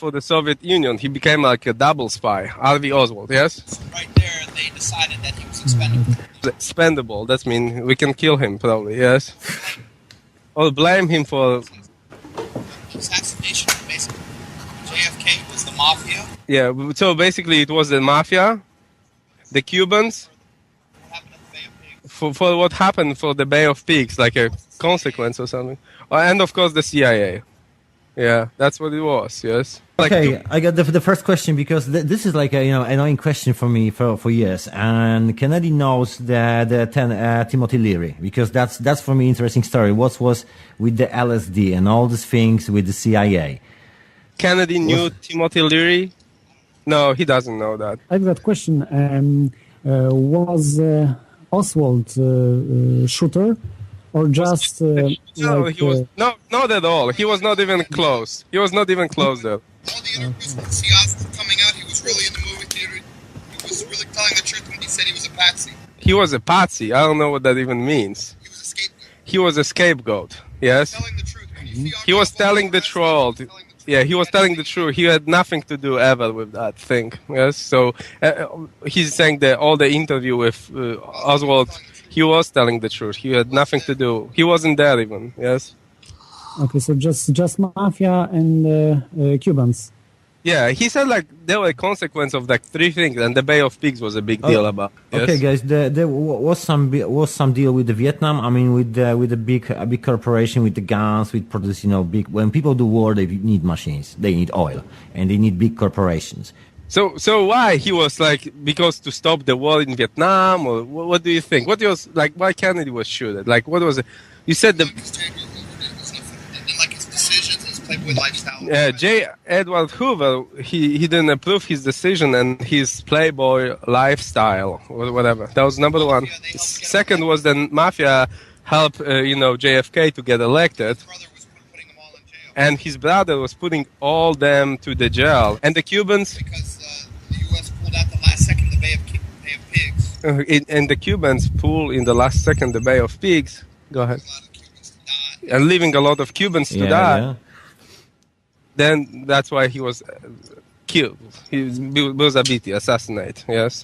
for the Soviet Union. He became like a double spy. Harvey Oswald, yes? Right there, they decided that he was expendable. Expendable. That means we can kill him, probably, yes? or blame him for, Assassination, basically. JFK was the mafia. yeah, so basically it was the mafia, the Cubans, What happened at the Bay of Pigs? for, for what happened for the Bay of Pigs, like a consequence or something. Uh, and of course the CIA. Yeah, that's what it was, yes? Like Okay, I got the, the first question because th- this is like a you know annoying question for me for, for years. And Kennedy knows the the ten, uh, Timothy Leary because that's that's for me interesting story. What was with the LSD and all these things with the CIA? Kennedy knew Timothy Leary? No, he doesn't know that. I've got a question. Um, uh, was uh, Oswald uh, uh, shooter or just uh, No, like, he was uh, no, not at all. He was not even close. He was not even close there. All the interviews with C. Coming out, he was really in the movie theater. He was really telling the truth when he said he was a patsy. He was a patsy. I don't know what that even means. He was a scapegoat. He was a scapegoat. Yes. Telling the truth. When you see He was telling the truth. he was telling the truth. Yeah, he was telling the truth. He had nothing to do ever with that thing. Yes. So uh, he's saying that all the interview with uh, Oswald, he was telling the truth. He had nothing to do. He wasn't there even. Yes. okay, so just just mafia and uh, uh, Cubans. Yeah, he said like there were a consequence of like three things, and the Bay of Pigs was a big oh, deal about. Yes? Okay, guys, there, there was some was some deal with the Vietnam. I mean, with the, with a big a big corporation with the guns, with produce you know big. When people do war, they need machines, they need oil, and they need big corporations. So, so why he was like because to stop the war in Vietnam, or what, what do you think? What was like why Kennedy was shooted? Like what was it? You said the His J. Edward Hoover did was nothing. And then, like his decisions, his Playboy lifestyle. uh, J. Edward Hoover he he didn't approve his decision and his playboy lifestyle or whatever. That was number one. Second was then mafia helped uh, you know JFK to get elected. His brother was putting him all in jail. and his brother was putting all them to the jail. And the Cubans, because uh, the U.S. pulled out the last second the Bay of, Bay of Pigs. uh, it, and the Cubans pull in the last second the Bay of Pigs. Go ahead. A lot of Cubans died. And leaving a lot of Cubans to yeah, die. yeah. Then that's why he was uh, killed. He was, was zabity, assassinated. Yes.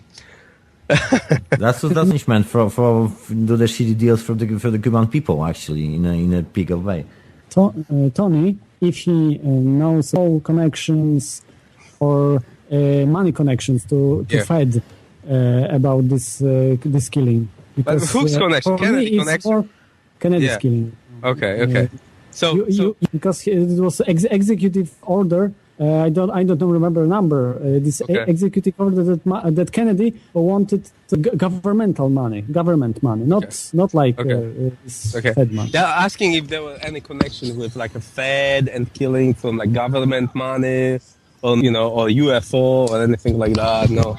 That's what that's punishment for for do the shitty deals for the for the Cuban people actually in a in a big way. To, uh, Tony, if he uh, knows all connections or uh, money connections to to Yeah. Fed uh, about this uh, this killing. But whose connection? for Kennedy me, it's connection? more Kennedy's Yeah. killing. Okay. Okay. So, You, so you, because it was ex- executive order. Uh, I don't. I don't remember the number. Uh, this Okay. e- executive order that ma- that Kennedy wanted to g- governmental money, government money, not not like Okay. uh, uh, Okay. Fed money. They're asking if there was any connection with like a Fed and killing from like government money, or you know, or UFO or anything like that. No,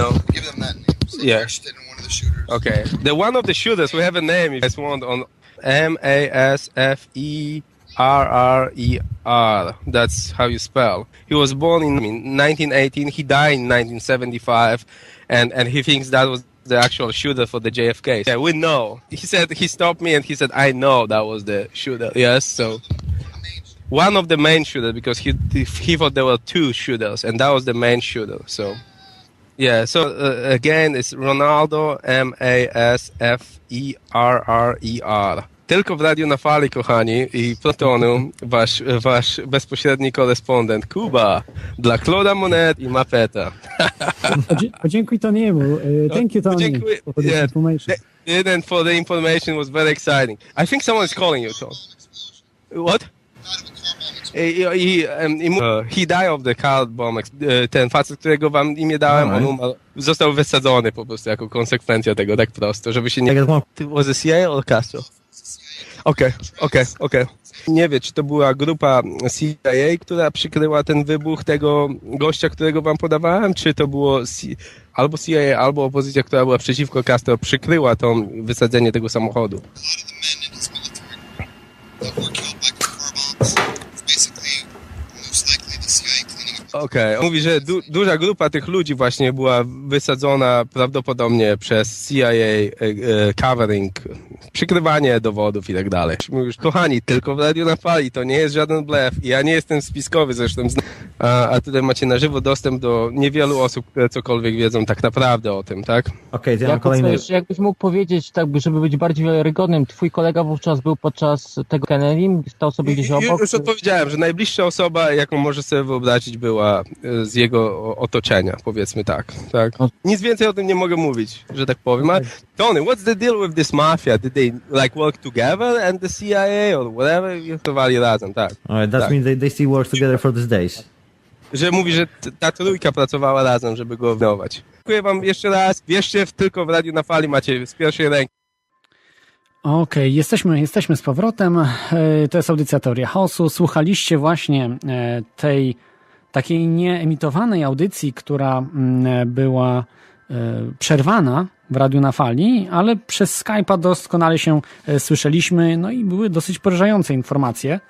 no. Give them that name. So Yeah. In one of the shooters. Okay, the one of the shooters. We have a name. If you guys want on M A S F E R R E R. That's how you spell. He was born in I 1918. He died in 1975, and and he thinks that was the actual shooter for the JFK. Yeah, we know. He said he stopped me and he said I know that was the shooter. Yes, so one of the main shooters because he he thought there were two shooters and that was the main shooter. So. Yeah, so uh, again, it's Ronaldo M A S F E R R E R. Tylko w Radiu na Fali, kochani, i Protonu, wasz, wasz bezpośredni korespondent Kuba dla Claude'a Monet i Mapeta. Podziękuj Toniemu. Uh, thank you, Tony, Dziękuję. for this Yeah. information. The- And for the information was very exciting. I think someone is calling you, Tom. What? Died of a car bomb explosion. He, um, uh, died of the car bomb. e, Ten facet, którego wam imię dałem, on umarł. Został wysadzony po prostu jako konsekwencja tego, tak prosto, żeby się nie... I was it CIA or Castro? Okej, okej, okej. Nie wie, czy to była grupa CIA, która przykryła ten wybuch tego gościa, którego wam podawałem, czy to było C albo CIA, albo opozycja, która była przeciwko Castro, przykryła to wysadzenie tego samochodu. A lot of the men in his military that were killed by car bombs was basically most likely the CIA cleaning up. Okej, on mówi, że du duża grupa tych ludzi właśnie była wysadzona prawdopodobnie przez CIA e, e, covering, przykrywanie dowodów i tak dalej. Mówisz, kochani, tylko w radiu na fali, to nie jest żaden blef ja nie jestem spiskowy zresztą. Zna a, a tutaj macie na żywo dostęp do niewielu osób, które cokolwiek wiedzą tak naprawdę o tym, tak? Okej, to ja mam kolejny... jeszcze jakbyś mógł powiedzieć, tak, by- żeby być bardziej wiarygodnym, twój kolega wówczas był podczas tego Kennedy, stał sobie gdzieś obok? Już odpowiedziałem, że najbliższa osoba, jaką może sobie wyobrazić, była e, z jego otoczenia, powiedzmy tak. tak. Nic więcej o tym nie mogę mówić, że tak powiem. A Tony, what's the deal with this mafia? Did they like work together and the CIA or whatever? I Pracowali razem, tak. Alright, that tak. means they, they still work together for these days. Że mówi, że ta trójka pracowała razem, żeby go obnować. Dziękuję wam jeszcze raz. Wierzcie w tylko w Radiu na Fali macie z pierwszej ręki. Okej, jesteśmy, jesteśmy z powrotem. E, To jest audycja Teoria Chaosu. Słuchaliście właśnie e, tej takiej nieemitowanej audycji, która mm, była e, przerwana w Radiu na Fali, ale przez Skype'a doskonale się słyszeliśmy, no i były dosyć porażające informacje,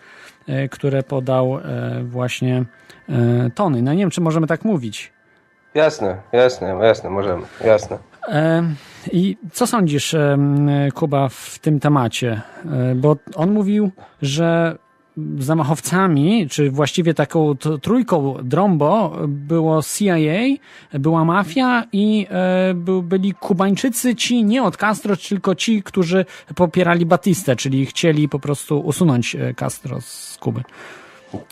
które podał e, właśnie e, Tony. No nie wiem, czy możemy tak mówić. Jasne, jasne, jasne, możemy, jasne. E, I co sądzisz, Kuba, w tym temacie? E, Bo on mówił, że zamachowcami, czy właściwie taką trójką drombo było CIA, była mafia i e, byli Kubańczycy, ci nie od Castro, tylko ci, którzy popierali Batistę, czyli chcieli po prostu usunąć e, Castro z Kuby.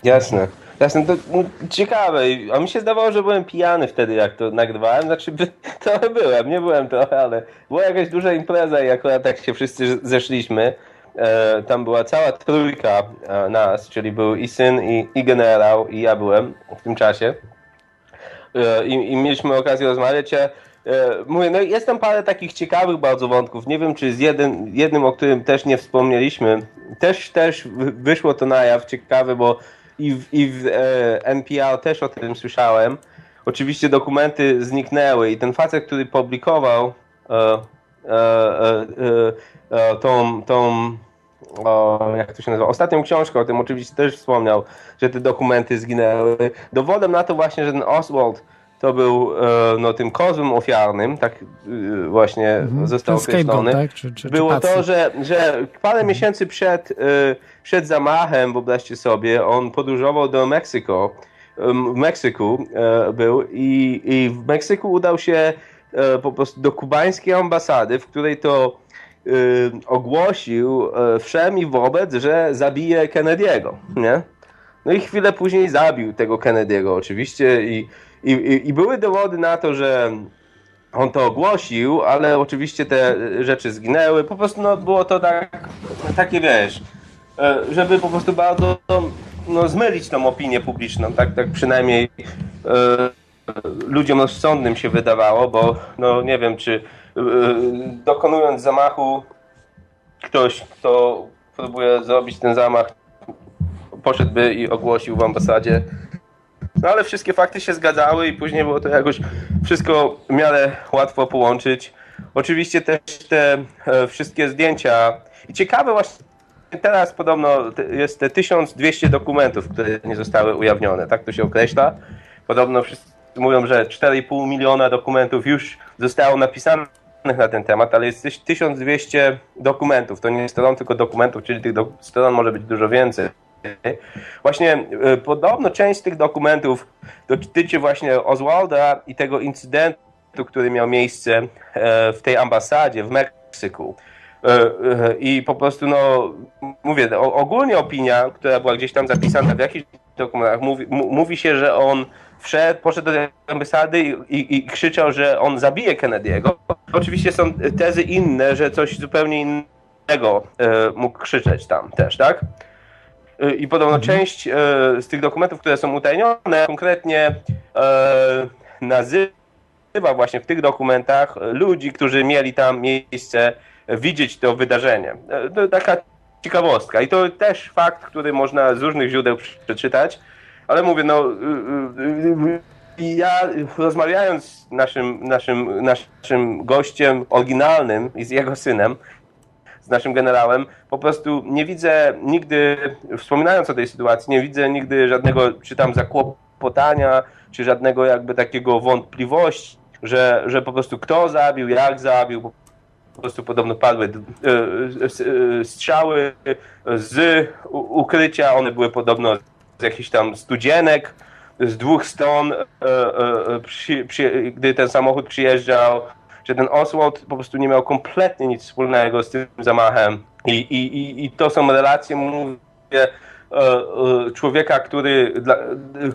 Jasne. Jasne, to no, ciekawe. A mi się zdawało, że byłem pijany wtedy, jak to nagrywałem. Znaczy, by, trochę byłem, nie byłem trochę, ale była jakaś duża impreza i akurat tak się wszyscy zeszliśmy. E, tam była cała trójka e, nas, czyli był i syn, i, i generał, i ja byłem w tym czasie. E, i, i mieliśmy okazję rozmawiać. Ja, mówię, no jest tam parę takich ciekawych bardzo wątków. Nie wiem, czy z jeden, jednym, o którym też nie wspomnieliśmy, też, też wy- wyszło to na jaw ciekawe, bo i w, i w NPR też o tym słyszałem. Oczywiście dokumenty zniknęły i ten facet, który publikował e, e, e, tą, tą o, jak to się nazywa, ostatnią książkę o tym oczywiście też wspomniał, że te dokumenty zginęły. Dowodem na to właśnie, że ten Oswald to był e, no, tym kozłem ofiarnym, tak e, właśnie został Ten scapegoat, określony. tak? Czy, czy, Było czy to, że, że parę miesięcy przed, y, przed zamachem, wyobraźcie sobie, on podróżował do Meksyko, ym, w Meksyku e, był i, i w Meksyku udał się e, po prostu do kubańskiej ambasady, w której to ogłosił e, wszem i wobec, że zabije Kennedy'ego, nie? No i chwilę później zabił tego Kennedy'ego oczywiście i, i, i- były dowody na to, że on to ogłosił, ale oczywiście te rzeczy zginęły. Po prostu no, było to tak, takie wiesz, e, żeby po prostu bardzo no, zmylić tą opinię publiczną, tak, tak przynajmniej e, ludziom rozsądnym się wydawało, bo no nie wiem, czy dokonując zamachu ktoś, kto próbuje zrobić ten zamach, poszedłby i ogłosił w ambasadzie no ale wszystkie fakty się zgadzały i później było to jakoś wszystko w miarę łatwo połączyć. Oczywiście też te e, wszystkie zdjęcia i ciekawe właśnie teraz podobno jest te 1200 dokumentów, które nie zostały ujawnione, tak to się określa. Podobno wszyscy mówią, że 4,5 miliona dokumentów już zostało napisanych na ten temat, ale jest też 1200 dokumentów. To nie stron, tylko dokumentów, czyli tych do, stron może być dużo więcej. Właśnie e, podobno część z tych dokumentów dotyczy właśnie Oswalda i tego incydentu, który miał miejsce e, w tej ambasadzie w Meksyku. E, I po prostu, no, mówię, ogólnie opinia, która była gdzieś tam zapisana w jakichś dokumentach, mówi, mówi się, że on wszedł, poszedł do ambasady i, i, i krzyczał, że on zabije Kennedy'ego. Oczywiście są tezy inne, że coś zupełnie innego e, mógł krzyczeć tam też, tak? Y, I podobno część e, z tych dokumentów, które są utajnione, konkretnie e, nazywa właśnie w tych dokumentach ludzi, którzy mieli tam miejsce e, widzieć to wydarzenie. E, taka ciekawostka. I to też fakt, który można z różnych źródeł przeczytać, ale mówię, no y, y, y, ja rozmawiając z naszym, naszym, naszym gościem oryginalnym i z jego synem, z naszym generałem, po prostu nie widzę nigdy, wspominając o tej sytuacji, nie widzę nigdy żadnego, czy tam zakłopotania, czy żadnego jakby takiego wątpliwości, że, że po prostu kto zabił, jak zabił, po prostu podobno padły e, e, e, strzały z ukrycia, one były podobno z jakichś tam studzienek, z dwóch stron, przy, przy, gdy ten samochód przyjeżdżał, że ten Oswald po prostu nie miał kompletnie nic wspólnego z tym zamachem. I, i, i, to są relacje, mówię, człowieka, który,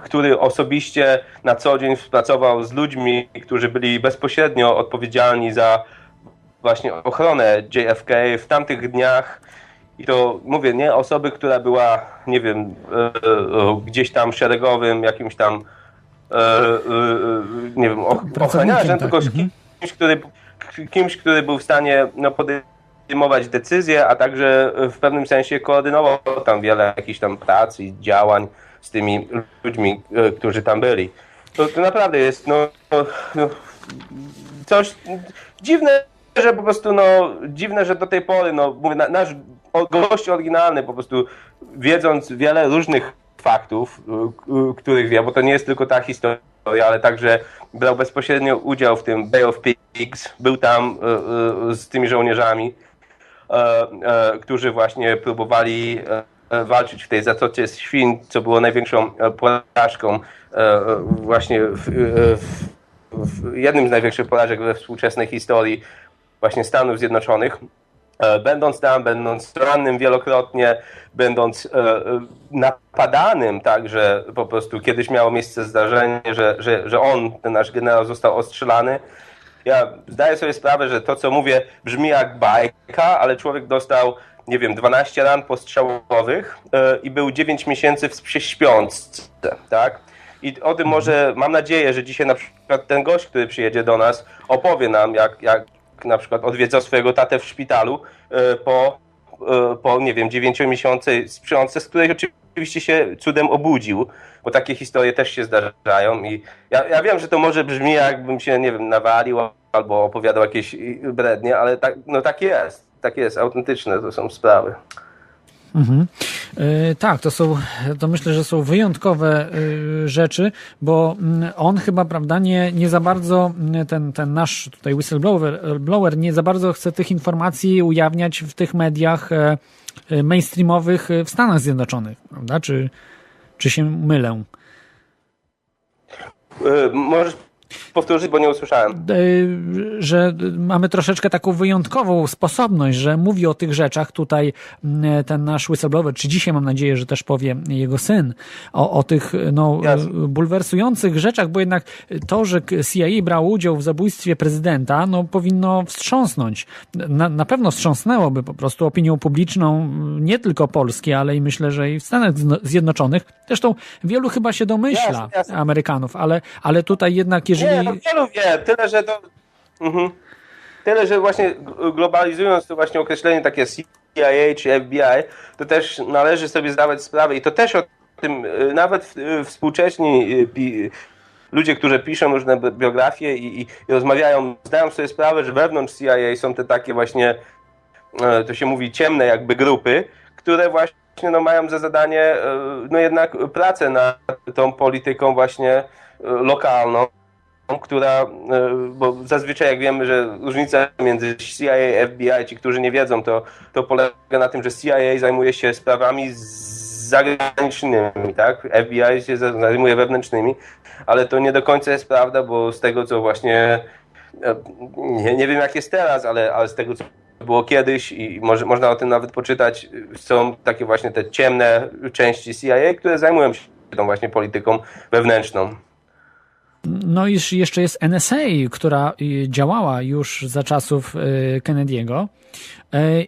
który osobiście na co dzień współpracował z ludźmi, którzy byli bezpośrednio odpowiedzialni za właśnie ochronę JFK w tamtych dniach. I to mówię, nie osoby, która była, nie wiem, e, e, gdzieś tam szeregowym, jakimś tam, e, e, e, nie wiem, och- Pracownikiem, ochroniarzem, tak, tylko mhm. kimś, który, kimś, który był w stanie no, podejmować decyzje, a także w pewnym sensie koordynował tam wiele jakichś tam prac i działań z tymi ludźmi, e, którzy tam byli. To, to naprawdę jest, no, no coś dziwne, że po prostu, no, dziwne, że do tej pory, no, mówię, na, nasz gość oryginalny po prostu, wiedząc wiele różnych faktów, y, y, których wie, bo to nie jest tylko ta historia, ale także brał bezpośrednio udział w tym Bay of Pigs, był tam y, z tymi żołnierzami, e, e, którzy właśnie próbowali e, walczyć w tej Zatoce Świn, co było największą porażką właśnie w, w, w jednym z największych porażek we współczesnej historii właśnie Stanów Zjednoczonych. E, Będąc tam, będąc rannym wielokrotnie, będąc e, e, napadanym także po prostu kiedyś miało miejsce zdarzenie, że, że, że on, ten nasz generał został ostrzelany. Ja zdaję sobie sprawę, że to co mówię brzmi jak bajka, ale człowiek dostał, nie wiem, 12 ran postrzałowych i był 9 miesięcy w śpiączce, tak? I o tym może, mam nadzieję, że dzisiaj na przykład ten gość, który przyjedzie do nas, opowie nam, jak, jak na przykład odwiedzał swojego tatę w szpitalu e, po, e, po nie wiem, 9 miesiący sprzątce, z której oczywiście się cudem obudził, bo takie historie też się zdarzają i ja, ja wiem, że to może brzmi jakbym się, nie wiem, nawalił albo opowiadał jakieś brednie, ale tak, no tak jest, tak jest, autentyczne to są sprawy. Mhm. E, Tak, to są, to myślę, że są wyjątkowe e, rzeczy, bo mm, on chyba, prawda, nie, nie za bardzo, mm, ten, ten nasz tutaj whistleblower blower nie za bardzo chce tych informacji ujawniać w tych mediach e, mainstreamowych w Stanach Zjednoczonych, prawda? Czy, czy się mylę? Możesz powtórzyć, bo nie usłyszałem. E, że mamy troszeczkę taką wyjątkową sposobność, że mówi o tych rzeczach tutaj mm, ten nasz whistleblower, czy dzisiaj mam nadzieję, że też powie jego syn, o, o tych no, Jasne. bulwersujących rzeczach, bo jednak to, że CIA brało udział w zabójstwie prezydenta, no powinno wstrząsnąć. Na, na pewno wstrząsnęłoby po prostu opinią publiczną, nie tylko Polski, ale i myślę, że i w Stanach Zjednoczonych. Zresztą wielu chyba się domyśla, Jasne, jasne. Amerykanów, ale, ale tutaj jednak jeżeli... Nie, no wielu wie, tyle, że to... Mhm. Tyle, że właśnie globalizując to właśnie określenie takie CIA czy FBI, to też należy sobie zdawać sprawę i to też o tym y, nawet y, współcześni y, pi, ludzie, którzy piszą różne bi- biografie i, i, i rozmawiają, zdają sobie sprawę, że wewnątrz CIA są te takie właśnie, to się mówi ciemne jakby grupy, które właśnie no, mają za zadanie no jednak pracę nad tą polityką właśnie lokalną która, e, bo zazwyczaj jak wiemy, że różnica między CIA i FBI, ci, którzy nie wiedzą, to, to polega na tym, że CIA zajmuje się sprawami zagranicznymi, tak? FBI się zajmuje wewnętrznymi, ale to nie do końca jest prawda, bo z tego, co właśnie e, nie, nie wiem jak jest teraz, ale, ale z tego, co było kiedyś i może, można o tym nawet poczytać, są takie właśnie te ciemne części CIA, które zajmują się tą właśnie polityką wewnętrzną. No i jeszcze jest NSA, która y, działała już za czasów y, Kennedy'ego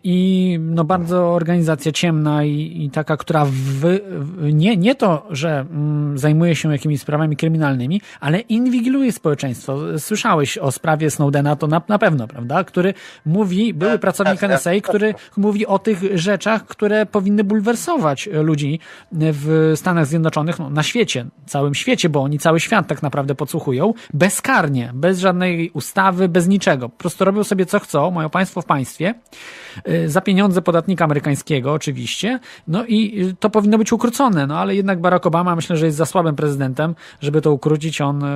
i no bardzo organizacja ciemna i, i taka, która w, w, nie, nie to, że mm, zajmuje się jakimiś sprawami kryminalnymi, ale inwigiluje społeczeństwo. Słyszałeś o sprawie Snowdena, to na, na pewno, prawda? Który mówi, były Tak, pracownik tak, NSA, tak. który mówi o tych rzeczach, które powinny bulwersować ludzi w Stanach Zjednoczonych, no, na świecie, całym świecie, bo oni cały świat tak naprawdę podsłuchują, bezkarnie, bez żadnej ustawy, bez niczego. Po prostu robią sobie co chcą, mają państwo w państwie, za pieniądze podatnika amerykańskiego oczywiście, no i y, to powinno być ukrócone, no ale jednak Barack Obama myślę, że jest za słabym prezydentem, żeby to ukrócić, on, y,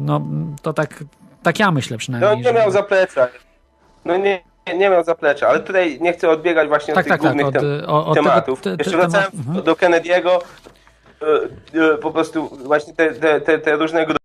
no to tak, tak ja myślę No przynajmniej. nie że- miał zaplecza. No nie, nie- miał zaplecza, ale tutaj nie chcę odbiegać właśnie Tak, od tych tak, tak, głównych od, tem- o- od tematów. tego te- Jeszcze te- wracając temat- mhm. do Kennedy'ego, e, po prostu właśnie te, te, te, te różne grupy